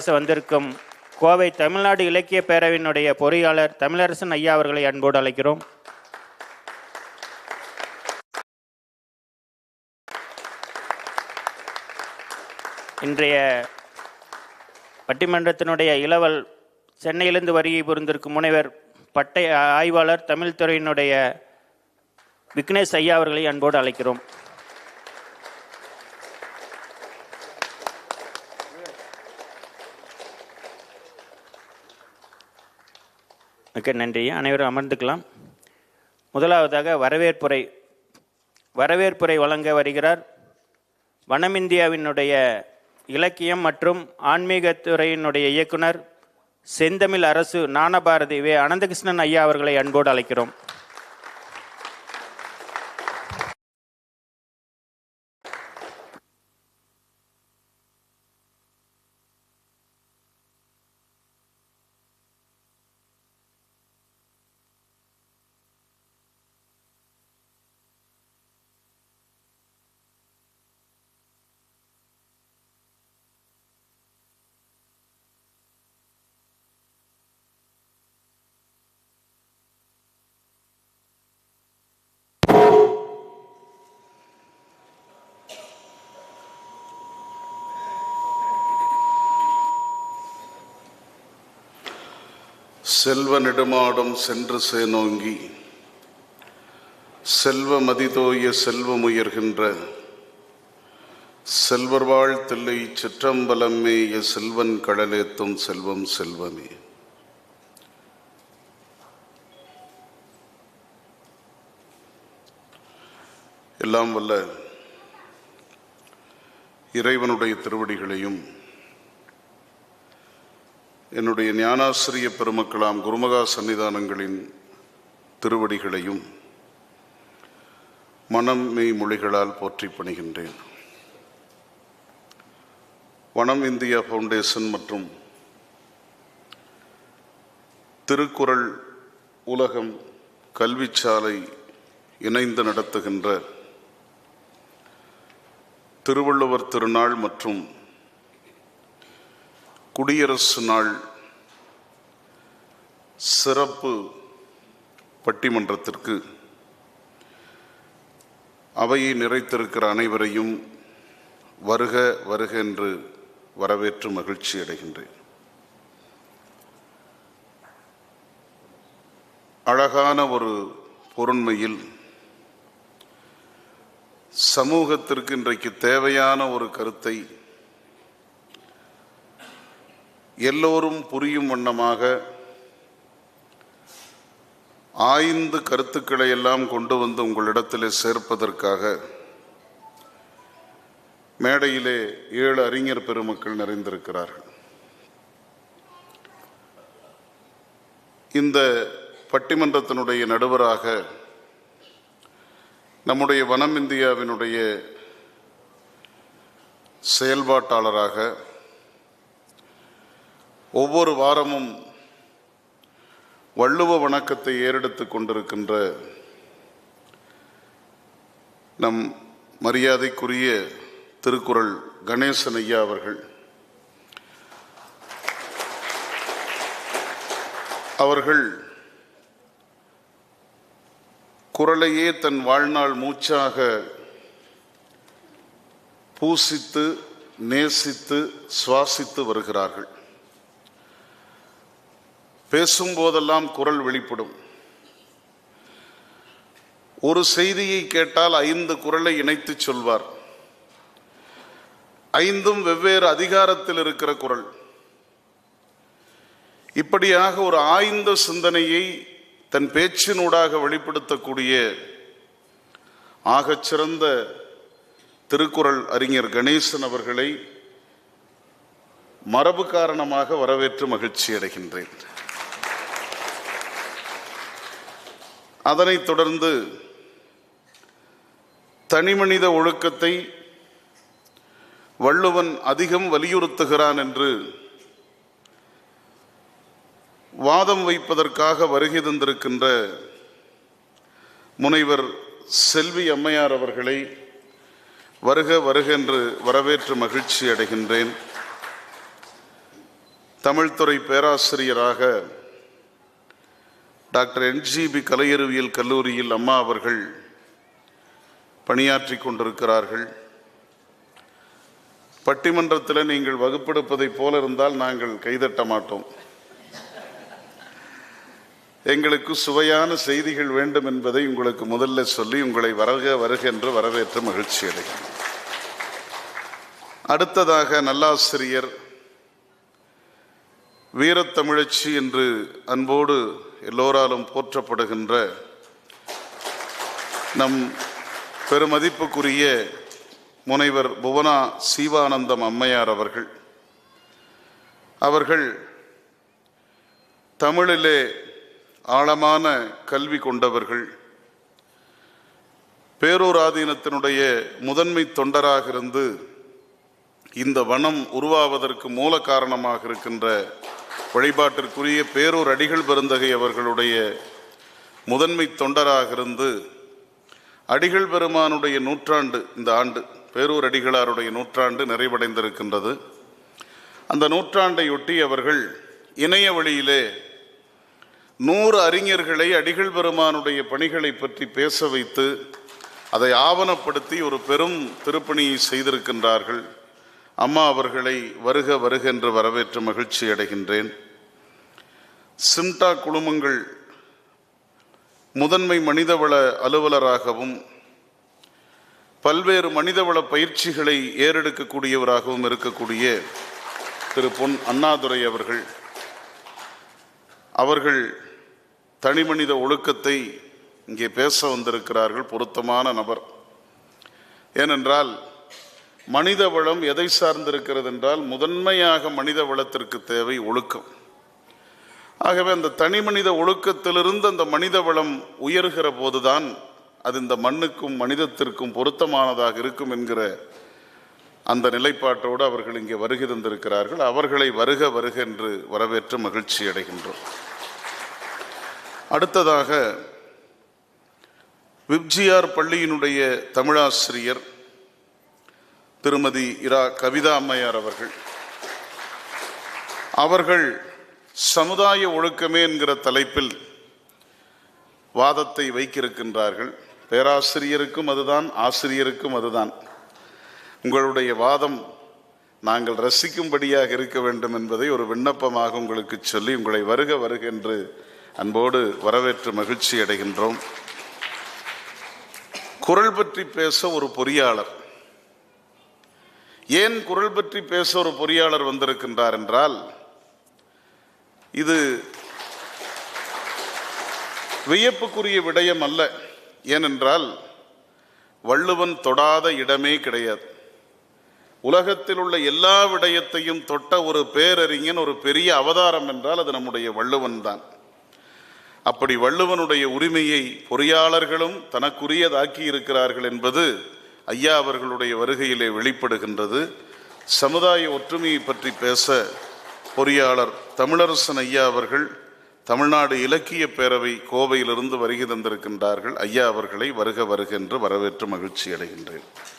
பேச வந்திருக்கும் கோவை தமிழ்நாடு இலக்கிய பேரவையினுடைய பொறியாளர் தமிழரசன் ஐயா அவர்களை அன்போடு அழைக்கிறோம். இன்றைய பட்டிமன்றத்தினுடைய இளவல் சென்னையிலிருந்து வருகை புரிந்திருக்கும் முனைவர் பட்டை ஆய்வாளர் தமிழ் துறையினுடைய விக்னேஷ் ஐயா அவர்களை அன்போடு அழைக்கிறோம். மிக்க நன்றி. அனைவரும் அமர்ந்துக்கலாம். முதலாவதாக வரவேற்புரை வரவேற்புரை வழங்க வருகிறார் வனமிந்தியாவினுடைய இலக்கியம் மற்றும் ஆன்மீகத்துறையினுடைய இயக்குனர் செந்தமிழ் அரசு ஞானபாரதி வே. அனந்தகிருஷ்ணன் ஐயா அவர்களை அன்போடு அழைக்கிறோம். செல்வ நெடுமாடம் சென்று சேனோங்கி செல்வ மதிதோய செல்வமுயர்கின்ற செல்வர் வாழ்த்தில்லை சிற்றம்பலம் மேய செல்வன் கடலேத்தும் செல்வம் செல்வமே. எல்லாம் வல்ல இறைவனுடைய திருவடிகளையும் என்னுடைய ஞானாசிரிய பெருமக்களாம் குருமகா சன்னிதானங்களின் திருவடிகளையும் மனம் மெய் மொழிகளால் போற்றி பணிகின்றேன். வனம் இந்தியா ஃபவுண்டேஷன் மற்றும் திருக்குறள் உலகம் கல்விச்சாலை இணைந்து நடத்துகின்ற திருவள்ளுவர் திருநாள் மற்றும் குடியரசு நாள் சிறப்பு பட்டிமன்றத்திற்கு அவையை நிறைத்திருக்கிற அனைவரையும் வருக வருக என்று வரவேற்று மகிழ்ச்சி அடைகின்றேன். அழகான ஒரு பொருண்மையில் சமூகத்திற்கு இன்றைக்கு தேவையான ஒரு கருத்தை எல்லோரும் புரியும் வண்ணமாக ஆய்ந்து கருத்துக்களை எல்லாம் கொண்டு வந்து உங்களிடத்தில் சேர்ப்பதற்காக மேடையிலே ஏழு அறிஞர் பெருமக்கள் நிறைந்திருக்கிறார்கள். இந்த பட்டிமன்றத்தினுடைய நடுவராக நம்முடைய வனம் இந்தியாவினுடைய செயல்பாட்டாளராக ஒவ்வொரு வாரமும் வள்ளுவ வணக்கத்தை ஏறெடுத்து கொண்டிருக்கின்ற நம் மரியாதைக்குரிய திருக்குறள் கணேசன் ஐயா அவர்கள். அவர்கள் குரலையே தன் வாழ்நாள் மூச்சாக பூசித்து நேசித்து சுவாசித்து வருகிறார்கள். பேசும்போதெல்லாம் குரல் வெளிப்படும். ஒரு செய்தியை கேட்டால் ஐந்து குரலை இணைத்து சொல்வார். ஐந்தும் வெவ்வேறு அதிகாரத்தில் இருக்கிற குரல். இப்படியாக ஒரு ஆய்ந்த சிந்தனையை தன் பேச்சினூடாக வெளிப்படுத்தக்கூடிய ஆகச்சிறந்த திருக்குறள் அறிஞர் கணேசன் அவர்களை மரபு காரணமாக வரவேற்று மகிழ்ச்சி அடைகின்றேன். அதனைத் தொடர்ந்து தனிமனித ஒழுக்கத்தை வள்ளுவன் அதிகம் வலியுறுத்துகிறான் என்று வாதம் வைப்பதற்காக வருகை தந்திருக்கின்ற முனைவர் செல்வி அம்மையார் அவர்களை வருக வருக என்று வரவேற்று மகிழ்ச்சி அடைகின்றேன். தமிழ்துறை பேராசிரியராக டாக்டர் என்ஜிபி கலையறிவியல் கல்லூரியில் அம்மா அவர்கள் பணியாற்றி கொண்டிருக்கிறார்கள். பட்டிமன்றத்தில் நீங்கள் வகுப்பெடுப்பதைப் போல இருந்தால் நாங்கள் கைதட்ட மாட்டோம். எங்களுக்கு சுவையான செய்திகள் வேண்டும் என்பதை உங்களுக்கு முதல்ல சொல்லி உங்களை வருக வருக என்று வரவேற்று மகிழ்ச்சி அடைகிறேன். அடுத்ததாக நல்லாசிரியர் வீரத்தமிழச்சி என்று அன்போடு எல்லோராலும் போற்றப்படுகின்ற நம் பெருமதிப்புக்குரிய முனைவர் புவனா சீவானந்தம் அம்மையார் அவர்கள். அவர்கள் தமிழிலே ஆழமான கல்வி கொண்டவர்கள். பேரூராதீனத்தினுடைய முதன்மை தொண்டராக இருந்து இந்த வனம் உருவாவதற்கு மூல காரணமாக இருக்கின்ற வழிபாட்டிற்குரிய பேரூர் அடிகள் பெருந்தகை அவர்களுடைய முதன்மை தொண்டராக இருந்து அடிகள் பெருமானுடைய நூற்றாண்டு இந்த ஆண்டு பேரூர் அடிகளாருடைய நூற்றாண்டு நிறைவடைந்திருக்கின்றது. அந்த நூற்றாண்டையொட்டி அவர்கள் இணைய வழியிலே நூறு அறிஞர்களை அடிகள் பெருமானுடைய பணிகளை பற்றி பேச வைத்து அதை ஆவணப்படுத்தி ஒரு பெரும் திருப்பணியை செய்திருக்கின்றார்கள். அம்மா அவர்களை வருக வருக என்று வரவேற்று மகிழ்ச்சி அடைகின்றேன். சிம்டா குழுமங்கள் முதன்மை மனிதவள அலுவலராகவும் பல்வேறு மனிதவள பயிற்சிகளை ஏறெடுக்கக்கூடியவராகவும் இருக்கக்கூடிய திரு பொன் அண்ணாதுரை அவர்கள் அவர்கள் தனிமனித ஒழுக்கத்தை இங்கே பேச வந்திருக்கிறார்கள் பொருத்தமான நபர். ஏனென்றால் மனித வளம் எதை சார்ந்திருக்கிறது என்றால் முதன்மையாக மனித வளத்திற்கு தேவை ஒழுக்கம். ஆகவே அந்த தனி மனித ஒழுக்கத்திலிருந்து அந்த மனித வளம் உயர்கிற போதுதான் அது இந்த மண்ணுக்கும் மனிதத்திற்கும் பொருத்தமானதாக இருக்கும் என்கிற அந்த நிலைப்பாட்டோடு அவர்கள் இங்கே வருகை தந்திருக்கிறார்கள். அவர்களை வருக வருக என்று வரவேற்று மகிழ்ச்சி அடைகின்றோம். அடுத்ததாக விப்ஜிஆர் பள்ளியினுடைய தமிழாசிரியர் திருமதி இரா கவிதா அம்மையார் அவர்கள். அவர்கள் சமுதாய ஒழுக்கமே என்கிற தலைப்பில் வாதத்தை வைக்கிருக்கின்றார்கள். பேராசிரியருக்கும் அதுதான் ஆசிரியருக்கும் அதுதான். உங்களுடைய வாதம் நாங்கள் ரசிக்கும்படியாக இருக்க வேண்டும் என்பதை ஒரு விண்ணப்பமாக உங்களுக்கு சொல்லி உங்களை வருக வருக என்று அன்போடு வரவேற்று மகிழ்ச்சி அடைகின்றோம் குரல் பற்றி பேச ஒரு பொறியாளர் ஏன் குரல் பற்றி பேச ஒரு பொறியாளர் வந்திருக்கின்றார் என்றால் இது வியப்புக்குரிய விடயம் அல்ல. ஏனென்றால் வள்ளுவன் தொடாத இடமே கிடையாது. உலகத்தில் உள்ள எல்லா விடயத்தையும் தொட்ட ஒரு பேரறிஞன் ஒரு பெரிய அவதாரம் என்றால் அது நம்முடைய வள்ளுவன் தான். அப்படி வள்ளுவனுடைய உரிமையை பொறியாளர்களும் தனக்குரியதாக்கி இருக்கிறார்கள் என்பது ஐயா அவர்களுடைய வருகையிலே வெளிப்படுகின்றது. சமுதாய ஒற்றுமையை பற்றி பேச பொறியாளர் தமிழரசன் ஐயா அவர்கள் தமிழ்நாடு இலக்கிய பேரவை கோவையிலிருந்து வருகை தந்திருக்கின்றார்கள். ஐயா அவர்களை வருக வருக என்று வரவேற்று மகிழ்ச்சி அடைகின்றேன்.